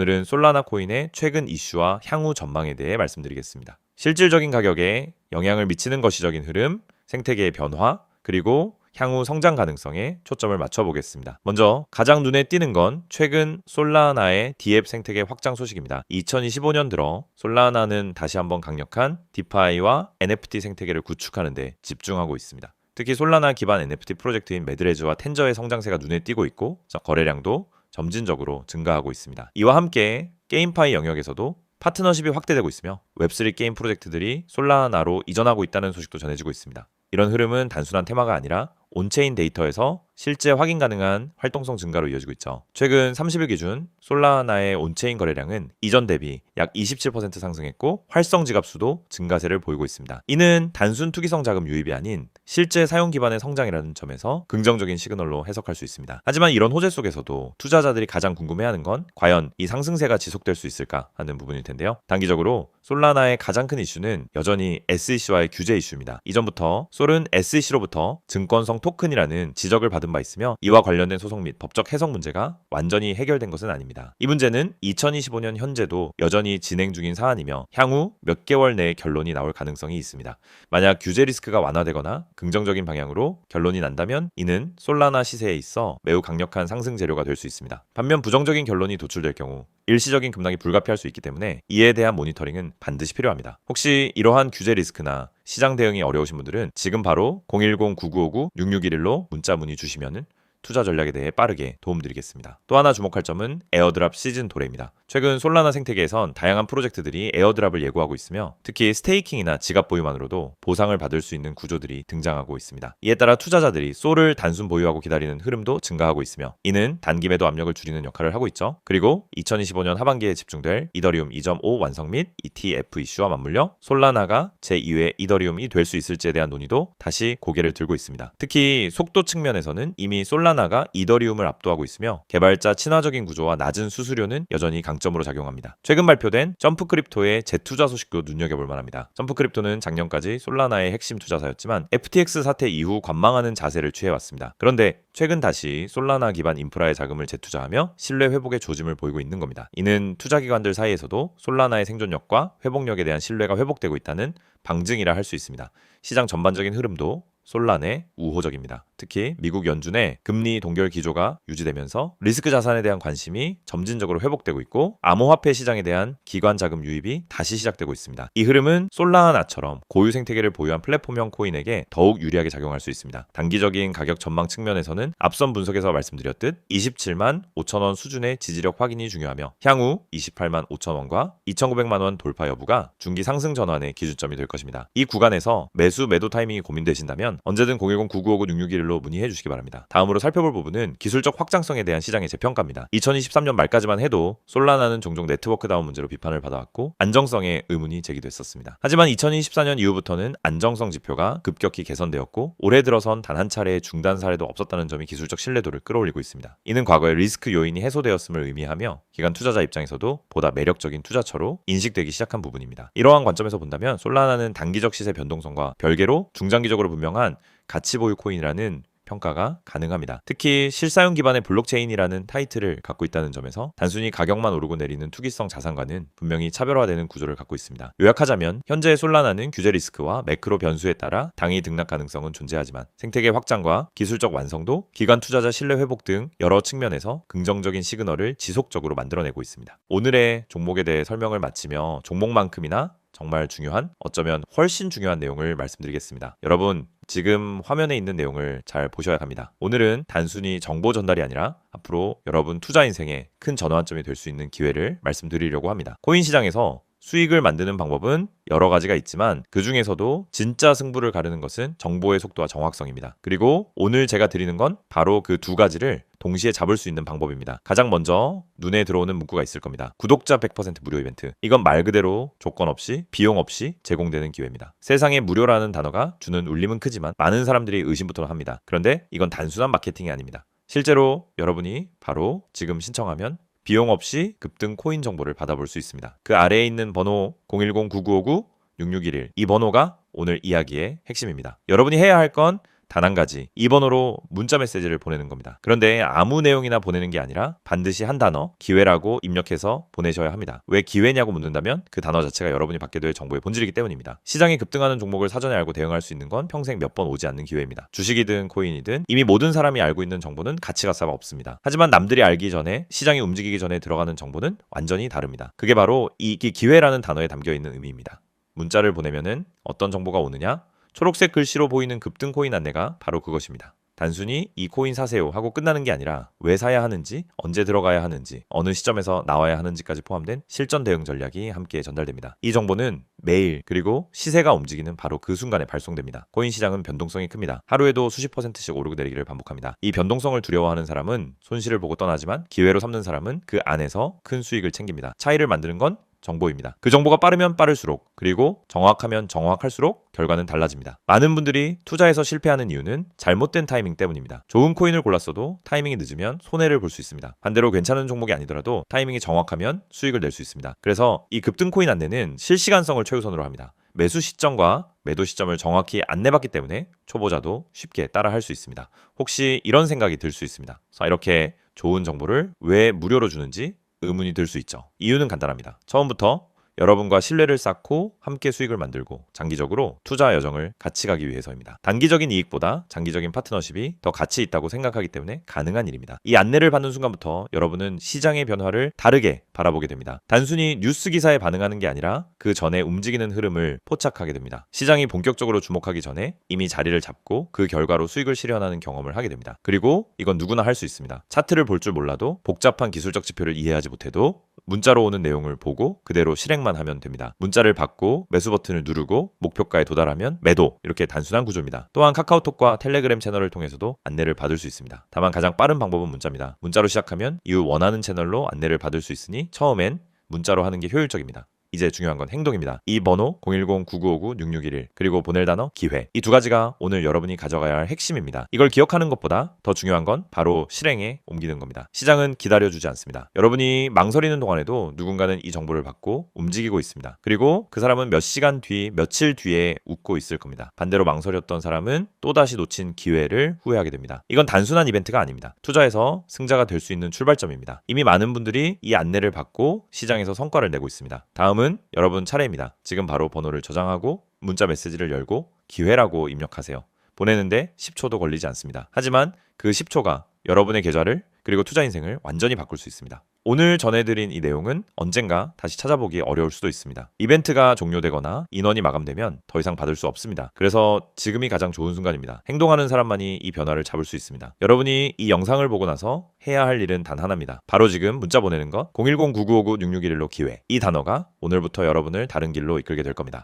오늘은 솔라나 코인의 최근 이슈와 향후 전망에 대해 말씀드리겠습니다. 실질적인 가격에 영향을 미치는 거시적인 흐름, 생태계의 변화, 그리고 향후 성장 가능성에 초점을 맞춰보겠습니다. 먼저 가장 눈에 띄는 건 최근 솔라나의 디앱 생태계 확장 소식입니다. 2025년 들어 솔라나는 다시 한번 강력한 디파이와 NFT 생태계를 구축하는 데 집중하고 있습니다. 특히 솔라나 기반 NFT 프로젝트인 매드레즈와 텐저의 성장세가 눈에 띄고 있고 거래량도 점진적으로 증가하고 있습니다. 이와 함께 게임파이 영역에서도 파트너십이 확대되고 있으며 웹3 게임 프로젝트들이 솔라나로 이전하고 있다는 소식도 전해지고 있습니다. 이런 흐름은 단순한 테마가 아니라 온체인 데이터에서 실제 확인 가능한 활동성 증가로 이어지고 있죠. 최근 30일 기준 솔라나의 온체인 거래량은 이전 대비 약 27% 상승했고 활성 지갑 수도 증가세를 보이고 있습니다. 이는 단순 투기성 자금 유입이 아닌 실제 사용 기반의 성장이라는 점에서 긍정적인 시그널로 해석할 수 있습니다. 하지만 이런 호재 속에서도 투자자들이 가장 궁금해하는 건 과연 이 상승세가 지속될 수 있을까 하는 부분일 텐데요. 단기적으로 솔라나의 가장 큰 이슈는 여전히 SEC와의 규제 이슈입니다. 이전부터 솔은 SEC로부터 증권성 토큰이라는 지적을 받은 바 있으며 이와 관련된 소송 및 법적 해석 문제가 완전히 해결된 것은 아닙니다. 이 문제는 2025년 현재도 여전히 진행 중인 사안이며 향후 몇 개월 내에 결론이 나올 가능성이 있습니다. 만약 규제 리스크가 완화되거나 긍정적인 방향으로 결론이 난다면 이는 솔라나 시세에 있어 매우 강력한 상승 재료가 될 수 있습니다. 반면 부정적인 결론이 도출될 경우 일시적인 급락이 불가피할 수 있기 때문에 이에 대한 모니터링은 반드시 필요합니다. 혹시 이러한 규제 리스크나 시장 대응이 어려우신 분들은 지금 바로 010-9959-6611로 문자 문의 주시면은 투자 전략에 대해 빠르게 도움드리겠습니다. 또 하나 주목할 점은 에어드랍 시즌 도래입니다. 최근 솔라나 생태계에선 다양한 프로젝트들이 에어드랍을 예고하고 있으며 특히 스테이킹이나 지갑 보유만으로도 보상을 받을 수 있는 구조들이 등장하고 있습니다. 이에 따라 투자자들이 솔을 단순 보유하고 기다리는 흐름도 증가하고 있으며 이는 단기 매도 압력을 줄이는 역할을 하고 있죠. 그리고 2025년 하반기에 집중될 이더리움 2.5 완성 및 ETF 이슈와 맞물려 솔라나가 제2의 이더리움이 될 수 있을지에 대한 논의도 다시 고개를 들고 있습니다. 특히 속도 측면에서는 이미 솔라 나가 이더리움을 압도하고 있으며 개발자 친화적인 구조와 낮은 수수료는 여전히 강 장점으로 작용합니다. 최근 발표된 점프 크립토의 재투자 소식도 눈여겨볼 만합니다. 점프 크립토는 작년까지 솔라나의 핵심 투자사였지만 FTX 사태 이후 관망하는 자세를 취해왔습니다. 그런데 최근 다시 솔라나 기반 인프라에 자금을 재투자하며 신뢰 회복의 조짐을 보이고 있는 겁니다. 이는 투자 기관들 사이에서도 솔라나의 생존력과 회복력에 대한 신뢰가 회복되고 있다는 방증이라 할 수 있습니다. 시장 전반적인 흐름도 솔란의 우호적입니다. 특히 미국 연준의 금리 동결 기조가 유지되면서 리스크 자산에 대한 관심이 점진적으로 회복되고 있고 암호화폐 시장에 대한 기관 자금 유입이 다시 시작되고 있습니다. 이 흐름은 솔라나처럼 고유 생태계를 보유한 플랫폼형 코인에게 더욱 유리하게 작용할 수 있습니다. 단기적인 가격 전망 측면에서는 앞선 분석에서 말씀드렸듯 27만 5천 원 수준의 지지력 확인이 중요하며 향후 28만 5천 원과 2,900만 원 돌파 여부가 중기 상승 전환의 기준점이 될 것입니다. 이 구간에서 매수 매도 타이밍이 고민되신다면 언제든 010-9959-6611로 문의해 주시기 바랍니다. 다음으로 살펴볼 부분은 기술적 확장성에 대한 시장의 재평가입니다. 2023년 말까지만 해도 솔라나는 종종 네트워크 다운 문제로 비판을 받아왔고 안정성에 의문이 제기됐었습니다. 하지만 2024년 이후부터는 안정성 지표가 급격히 개선되었고 올해 들어선 단 한 차례의 중단 사례도 없었다는 점이 기술적 신뢰도를 끌어올리고 있습니다. 이는 과거의 리스크 요인이 해소되었음을 의미하며 기관 투자자 입장에서도 보다 매력적인 투자처로 인식되기 시작한 부분입니다. 이러한 관점에서 본다면 솔라나는 단기적 시세 변동성과 별개로 중장기적으로 분명한 또한 가치 보유 코인이라는 평가가 가능합니다. 특히 실사용 기반의 블록체인이라는 타이틀을 갖고 있다는 점에서 단순히 가격만 오르고 내리는 투기성 자산과는 분명히 차별화되는 구조를 갖고 있습니다. 요약하자면 현재 솔라나는 규제 리스크와 매크로 변수에 따라 당이 등락 가능성은 존재하지만 생태계 확장과 기술적 완성도, 기관 투자자 신뢰 회복 등 여러 측면에서 긍정적인 시그널을 지속적으로 만들어내고 있습니다. 오늘의 종목에 대해 설명을 마치며 종목만큼이나 정말 중요한 어쩌면 훨씬 중요한 내용을 말씀드리겠습니다. 여러분 지금 화면에 있는 내용을 잘 보셔야 합니다. 오늘은 단순히 정보 전달이 아니라 앞으로 여러분 투자 인생에 큰 전환점이 될 수 있는 기회를 말씀드리려고 합니다. 코인 시장에서 수익을 만드는 방법은 여러 가지가 있지만 그 중에서도 진짜 승부를 가르는 것은 정보의 속도와 정확성입니다. 그리고 오늘 제가 드리는 건 바로 그 두 가지를 동시에 잡을 수 있는 방법입니다. 가장 먼저 눈에 들어오는 문구가 있을 겁니다. 구독자 100% 무료 이벤트. 이건 말 그대로 조건 없이 비용 없이 제공되는 기회입니다. 세상에 무료라는 단어가 주는 울림은 크지만 많은 사람들이 의심부터 합니다. 그런데 이건 단순한 마케팅이 아닙니다. 실제로 여러분이 바로 지금 신청하면 비용 없이 급등 코인 정보를 받아볼 수 있습니다. 그 아래에 있는 번호 010-9959-6611 이 번호가 오늘 이야기의 핵심입니다. 여러분이 해야 할 건 단 한 가지 이 번호로 문자 메시지를 보내는 겁니다. 그런데 아무 내용이나 보내는 게 아니라 반드시 한 단어 기회라고 입력해서 보내셔야 합니다. 왜 기회냐고 묻는다면 그 단어 자체가 여러분이 받게 될 정보의 본질이기 때문입니다. 시장이 급등하는 종목을 사전에 알고 대응할 수 있는 건 평생 몇 번 오지 않는 기회입니다. 주식이든 코인이든 이미 모든 사람이 알고 있는 정보는 가치가 싸가 없습니다. 하지만 남들이 알기 전에 시장이 움직이기 전에 들어가는 정보는 완전히 다릅니다. 그게 바로 이 기회라는 단어에 담겨 있는 의미입니다. 문자를 보내면은 어떤 정보가 오느냐? 초록색 글씨로 보이는 급등 코인 안내가 바로 그것입니다. 단순히 이 코인 사세요 하고 끝나는 게 아니라 왜 사야 하는지, 언제 들어가야 하는지, 어느 시점에서 나와야 하는지까지 포함된 실전 대응 전략이 함께 전달됩니다. 이 정보는 매일 그리고 시세가 움직이는 바로 그 순간에 발송됩니다. 코인 시장은 변동성이 큽니다. 하루에도 수십 퍼센트씩 오르고 내리기를 반복합니다. 이 변동성을 두려워하는 사람은 손실을 보고 떠나지만 기회로 삼는 사람은 그 안에서 큰 수익을 챙깁니다. 차이를 만드는 건 정보입니다. 그 정보가 빠르면 빠를수록 그리고 정확하면 정확할수록 결과는 달라집니다. 많은 분들이 투자에서 실패하는 이유는 잘못된 타이밍 때문입니다. 좋은 코인을 골랐어도 타이밍이 늦으면 손해를 볼 수 있습니다. 반대로 괜찮은 종목이 아니더라도 타이밍이 정확하면 수익을 낼 수 있습니다. 그래서 이 급등 코인 안내는 실시간성을 최우선으로 합니다. 매수 시점과 매도 시점을 정확히 안내받기 때문에 초보자도 쉽게 따라 할 수 있습니다. 혹시 이런 생각이 들 수 있습니다. 자, 이렇게 좋은 정보를 왜 무료로 주는지 의문이 들 수 있죠. 이유는 간단합니다. 처음부터 여러분과 신뢰를 쌓고 함께 수익을 만들고 장기적으로 투자 여정을 같이 가기 위해서입니다. 단기적인 이익보다 장기적인 파트너십이 더 가치 있다고 생각하기 때문에 가능한 일입니다. 이 안내를 받는 순간부터 여러분은 시장의 변화를 다르게 바라보게 됩니다. 단순히 뉴스 기사에 반응하는 게 아니라 그 전에 움직이는 흐름을 포착하게 됩니다. 시장이 본격적으로 주목하기 전에 이미 자리를 잡고 그 결과로 수익을 실현하는 경험을 하게 됩니다. 그리고 이건 누구나 할 수 있습니다. 차트를 볼 줄 몰라도 복잡한 기술적 지표를 이해하지 못해도 문자로 오는 내용을 보고 그대로 실행만 하면 됩니다. 문자를 받고 매수 버튼을 누르고 목표가에 도달하면 매도 이렇게 단순한 구조입니다. 또한 카카오톡과 텔레그램 채널을 통해서도 안내를 받을 수 있습니다. 다만 가장 빠른 방법은 문자입니다. 문자로 시작하면 이후 원하는 채널로 안내를 받을 수 있으니 처음엔 문자로 하는 게 효율적입니다. 이제 중요한 건 행동입니다. 이 번호 010-9959-6611 그리고 보낼 단어 기회 이 두 가지가 오늘 여러분이 가져가야 할 핵심입니다. 이걸 기억하는 것보다 더 중요한 건 바로 실행에 옮기는 겁니다. 시장은 기다려주지 않습니다. 여러분이 망설이는 동안에도 누군가는 이 정보를 받고 움직이고 있습니다. 그리고 그 사람은 몇 시간 뒤, 며칠 뒤에 웃고 있을 겁니다. 반대로 망설였던 사람은 또다시 놓친 기회를 후회하게 됩니다. 이건 단순한 이벤트가 아닙니다. 투자에서 승자가 될 수 있는 출발점입니다. 이미 많은 분들이 이 안내를 받고 시장에서 성과를 내고 있습니다. 다음 은 여러분 차례입니다. 지금 바로 번호를 저장하고 문자 메시지를 열고 기회라고 입력하세요. 보내는데 10초도 걸리지 않습니다. 하지만 그 10초가 여러분의 계좌를 그리고 투자 인생을 완전히 바꿀 수 있습니다. 오늘 전해드린 이 내용은 언젠가 다시 찾아보기 어려울 수도 있습니다. 이벤트가 종료되거나 인원이 마감되면 더 이상 받을 수 없습니다. 그래서 지금이 가장 좋은 순간입니다. 행동하는 사람만이 이 변화를 잡을 수 있습니다. 여러분이 이 영상을 보고 나서 해야 할 일은 단 하나입니다. 바로 지금 문자 보내는 것 010-9959-6611로 기회. 이 단어가 오늘부터 여러분을 다른 길로 이끌게 될 겁니다.